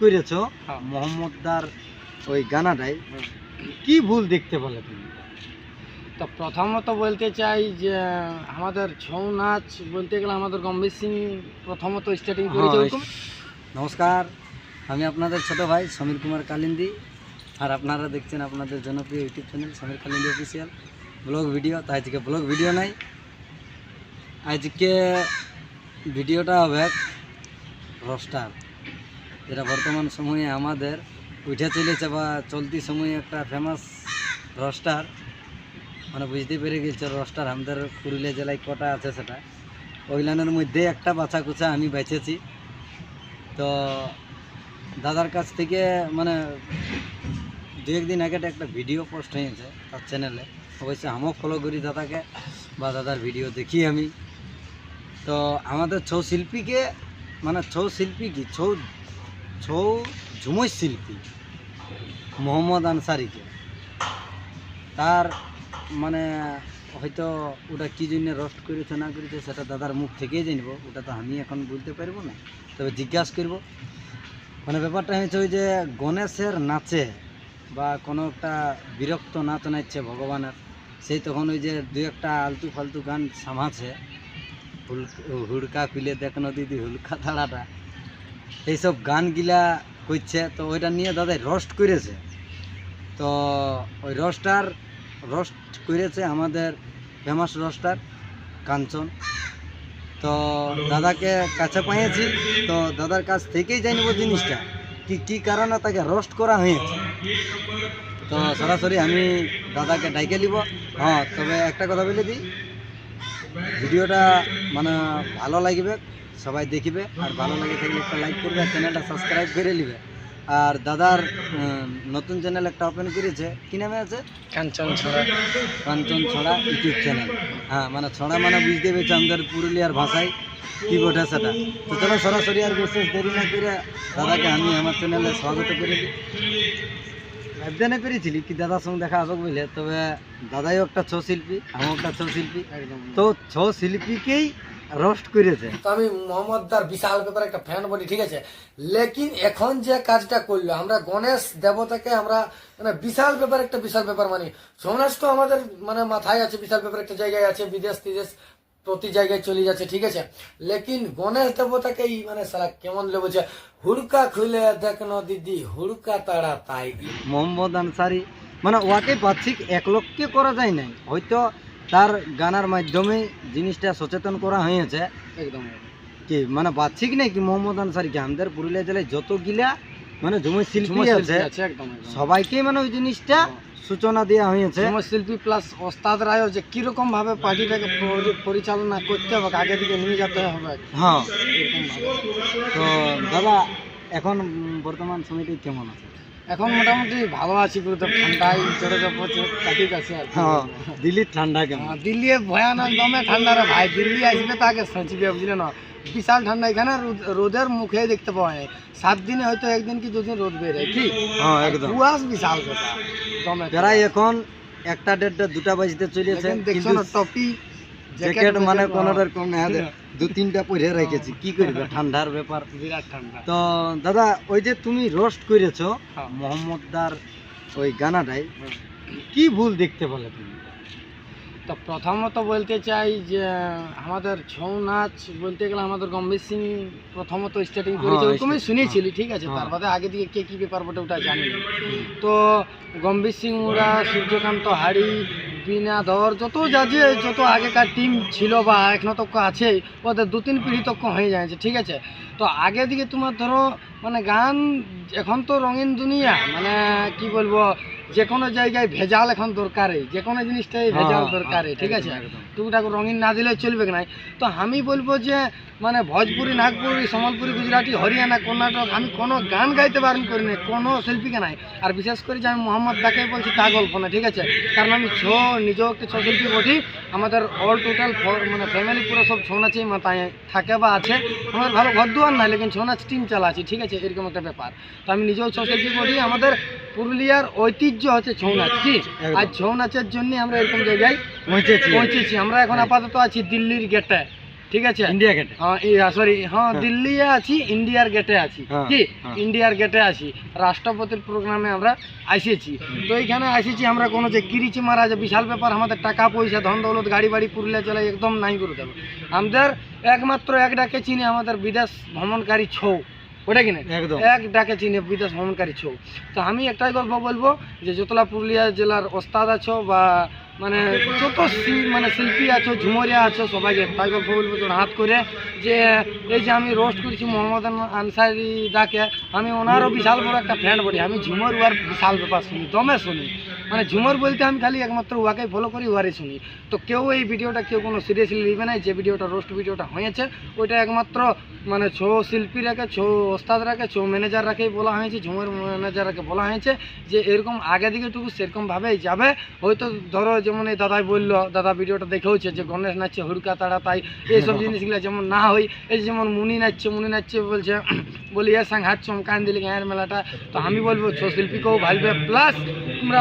করেছ? হ্যাঁ। মোহাম্মদদার ওই গানাটাই। কি ভুল দেখতে পেলে তুমি? তো প্রথমত বলতে চাই যে আমাদের ছৌ নাচ বলতে গেলে আমাদের গম্ভীর সিং প্রথমত স্টার্টিং করেছে হ্যাঁ, নমস্কার আমি আপনাদের ছোট ভাই সমীর কুমার কালিন্দি। আর আপনারা দেখছেন আপনাদের জনপ্রিয় YouTube channel Samir Kalindi official blog video তো আজকে ব্লগ ভিডিও নাই। আজকে ভিডিওটা হবে রোস্টার যেটা বর্তমান সময়ে আমাদের উঠে চলেছে বা চলতি সময়ে একটা ফেমাস রোস্টার মানে বুঝতে পেরে গেছে রোস্টার আমাদের পুরুলিয়া জেলায় কটা আছে সেটা। ওই লাইনের মধ্যে একটা বাছা কুচা আমি বেঁচেছি তো দাদার কাছ থেকে মানে দু একদিন আগে একটা ভিডিও পোস্ট হয়েছে তার চ্যানেলে অবশ্যই আমিও ফলো করি দাদাকে বা দাদার ভিডিও দেখি আমি। তো আমাদের ছৌ শিল্পীকে মানে ছৌ শিল্পী কি? ছৌ ছৌ ঝুমুর শিল্পী, মোহাম্মদ আনসারিকে। তার মানে হয়তো ওটা কী জন্য রোস্ট করেছে না করেছে সেটা দাদার মুখ থেকেই জানব, ওটা তো আমি এখন বলতে পারব না, তবে জিজ্ঞাসা করব। মানে ব্যাপারটা হয়েছে ওই যে গণেশের নাচে বা কোনো একটা বিরক্ত নাচ নাচছে ভগবানের, সেই তখন ওই যে দু একটা আলতু ফালতু গান সামাছে। হুল- হুড়কা খুলে দেখনো দিদি হুলকা থাড়াটা এইসব গানগুলা করছে তো ওইটা নিয়ে দাদা রোস্ট করেছে তো ওই রোস্টার রোস্ট করেছে আমাদের ফেমাস রোস্টার কাঞ্চন। তো দাদাকে কাছে পেয়েছি তো দাদার কাছ থেকেই জানব জিনিসটা, কি কি কারণে তাকে রোস্ট করা হয়েছে। তো সরাসরি আমি দাদাকে ডাইকে নিব। হ্যাঁ তবে একটা কথা বলে দিই, ভিডিওটা মানে ভালো লাগবে। সবাই দেখবে আর ভালো লাগে থাকলে একটা লাইক করবে আর চ্যানেলটা সাবস্ক্রাইব করে নিবে। আর দাদার নতুন চ্যানেল একটা ওপেন করেছে। কি নামে আছে? কাঞ্চন ছড়া। কাঞ্চন ছড়া ইউটিউব চ্যানেল হ্যাঁ মানে ছড়া মানে বুঝতে পেরেছি আমাদের পুরুলিয়ার ভাষায় কি বটে সেটা। তো চলো সরাসরি আর বিশেষ দেরি না করে দাদাকে আমি আমার চ্যানেলে স্বাগত করে দিই। ভাবতে না পেরেছিলি কি দাদার সঙ্গে দেখা হবে বলে? তবে দাদাইও একটা ছৌ শিল্পী আমিও একটা ছৌ শিল্পী। একদম। তো ছৌ শিল্পীকেই রোস্ট করেছে তো আমি মোহাম্মদ দার বিশাল ব্যাপারে একটা ফ্যান বলি ঠিক আছে? লেকিন এখন যে কাজটা করল আমরা গণেশ দেবতাকে আমরা মানে বিশাল ব্যাপার একটা বিশাল ব্যাপার মানি। সোমনাথ তো আমাদের মানে মাথায় আছে বিশাল ব্যাপার একটা জায়গায় আছে বিদেশ তিদেশ প্রতি জায়গায় চলে যাচ্ছে ঠিক আছে? লেকিন গণেশ দেবতাকেই মানে সারা কেমন লেগেছে হুড়কা খুলে দেখনো দিদি হুড়কা তাড়া তাই। মোহাম্মদ আনসারি মানে ওয়াকে বাচ্চিক এক লোককে করা যায় নাই। হয়তো তার গানার মাধ্যমে জিনিসটা সচেতন করা হয়েছে। একদম কি মানে বাচ্চিক নেই কি মোহাম্মদ আনসারি কি আমাদের পুরুলিয়া জেলায় যত গিলা মানে ঝুমুর শিল্পী আছে। সবাইকেই মানে ওই জিনিসটা সূচনা দেওয়া হয়েছে। ঝুমুর শিল্পী প্লাস ওস্তাদ রায়ও যে কীরকম ভাবে পার্টিটাকে পরিচালনা করতে হবে আগে দিকে নিয়ে যেতে হবে। হ্যাঁ। তো দাদা এখন বর্তমান সময়টি কেমন আছে? এখন মোটামুটি ভালো আছি গুরুদেব ঠান্ডায় চড়ে কাটি কাছে আর হ্যাঁ দিল্লির ঠান্ডা কেমন? হ্যাঁ, দিল্লি ভয়ানক দমে ঠান্ডা রে ভাই দিল্লি আসবে তাকে সঁচিবে বুঝলে না? বিশাল ঠান্ডা এখানে রোদ- রোদের মুখে দেখতে পাওয়া যায়। সাত দিনে হয়তো একদিন কি দুদিন রোদ বের হয় কি? হ্যাঁ একদম। কুয়াশ বিশাল ব্যাপার দমে। প্রায় এখন একটা দেড়টা দুটা বাজতে চলেছে দেখছ না টপি জ্যাকেট মানে কোনো হ্যাঁ, রকম না দু তিনটা পরে রেখেছি কি করবে ঠান্ডার ব্যাপার? বিরাট ঠান্ডা। তো দাদা ওই যে তুমি রোস্ট করেছ হ্যাঁ। মোহাম্মদদার ওই গানাটাই কি ভুল দেখতে পেলে তুমি? তো প্রথমত বলতে চাই যে আমাদের ছৌ নাচ বলতে গেলে আমাদের গম্ভীর সিং প্রথমত স্টার্টিং করেছে হ্যাঁ, ওরকমই শুনেছিলি ঠিক আছে? হ্যাঁ। তার বাদে আগে দিকে কে কি ব্যাপার বটে ওটা জানি। তো গম্ভীর সিং ওরা সূর্যকান্ত হাড়ি বিনা ধর যত যা যত আগেকার টিম ছিল বা এখনও তক্ষ আছে ওদের দু তিন পিঁড়ি তক্ষ হয়ে যাচ্ছে ঠিক আছে? তো আগে দিকে তোমার ধরো মানে গান এখন তো রঙিন দুনিয়া মানে কি বলব যে কোনো জায়গায় ভেজাল এখন দরকারই যে কোনো জিনিসটাই ভেজাল হ্যাঁ, দরকারই ঠিক আছে? একদম। রঙিন না দিলে চলবে না তো আমি বলব যে মানে ভোজপুরি নাগপুরি সম্বলপুরি গুজরাটি হরিয়ানা কর্ণাটক আমি কোনো গান গাইতে বারণ করি না কোনো শিল্পীকে নাই। আর বিশেষ করে যে আমি মোহাম্মদ দাকে বলছি তা গল্প না ঠিক আছে? কারণ আমি ছ নিজেও একটা ছৌ শিল্পী বটি আমাদের অল টোটাল মানে ফ্যামিলি পুরো সব ছৌ নাচেই মাথায় থাকে বা আছে। আমাদের ভালো ঘর দুয়ার নাই লেকিন ছৌ নাচ টিম চালা আছে ঠিক আছে? এরকম একটা ব্যাপার। তো আমি নিজেও ছৌ শিল্পী বটি আমাদের পুরুলিয়ার ঐতিহ্য হচ্ছে ছৌ নাচ কি? আর ছৌ নাচের জন্য আমরা এরকম জায়গায় পৌঁছেছি। পৌঁছেছি। আমরা এখন আপাতত আছি দিল্লির গেটে ঠিক আছে? ইন্ডিয়া গেটে হ্যাঁ সরি হ্যাঁ দিল্লি আছি ইন্ডিয়ার গেটে আছি হ্যাঁ, কি? হ্যাঁ। ইন্ডিয়ার গেটে আছি। রাষ্ট্রপতির প্রোগ্রামে আমরা আসেছি। তো এইখানে আসেছি আমরা কোনো যে কিরিচি মারা যে বিশাল ব্যাপার আমাদের টাকা পয়সা ধন দৌলত গাড়ি বাড়ি পুরুলিয়া চলে একদম নাই করে দেবো। আমাদের একমাত্র এক ডাকে চিনি আমাদের বিদেশ ভ্রমণকারী ছৌ। ওটা কিনে? একদম। এক ডাকে চিনে বিদেশ ভ্রমণকারী ছো। তো আমি একটাই গল্প বলব যে যতলা পুরুলিয়া জেলার ওস্তাদ আছো বা মানে যত মানে শিল্পী আছো, ঝুমরিয়া আছো, সবাইকে গল্প বলব হাত করে যে, এই যে আমি রোস্ট করেছি মোহাম্মদ আনসারি দাকে, আমি ওনারও বিশাল বড় একটা ফ্রেন্ড বলি আমি ঝুমর উয়ার বিশাল ব্যাপার শুনি, দমে শুনি। মানে ঝুমর বলতে আমি খালি একমাত্র উহাকেই ফলো করি, উহারই শুনি। তো কেউ এই ভিডিওটা কেউ কোনো সিরিয়াসলি নেবে না যে ভিডিওটা রোস্ট ভিডিওটা হয়েছে, ওইটা একমাত্র মানে ছৌ শিল্পী রাখে ছৌ ওস্তাদ রাখে ছৌ ম্যানেজার রাখেই বলা হয়েছে, ঝুমর ম্যানেজার রাখে বলা হয়েছে যে, এরকম আগে দিকে টুকু সেরকমভাবেই যাবে। হয়তো ধরো যেমন এই দাদাই বলল দাদা ভিডিওটা দেখেওছে যে গণেশ নাচছে হুড়কা তারা তাই এইসব জিনিসগুলো যেমন না হয় এই যেমন মুনি নাচছে মুনি নাচছে বলছে বলি এর সঙ্গে হাত চমকান দিলি গায়ের মেলাটা। তো আমি বলব ছৌ শিল্পীকেও ভালবে প্লাস তোমরা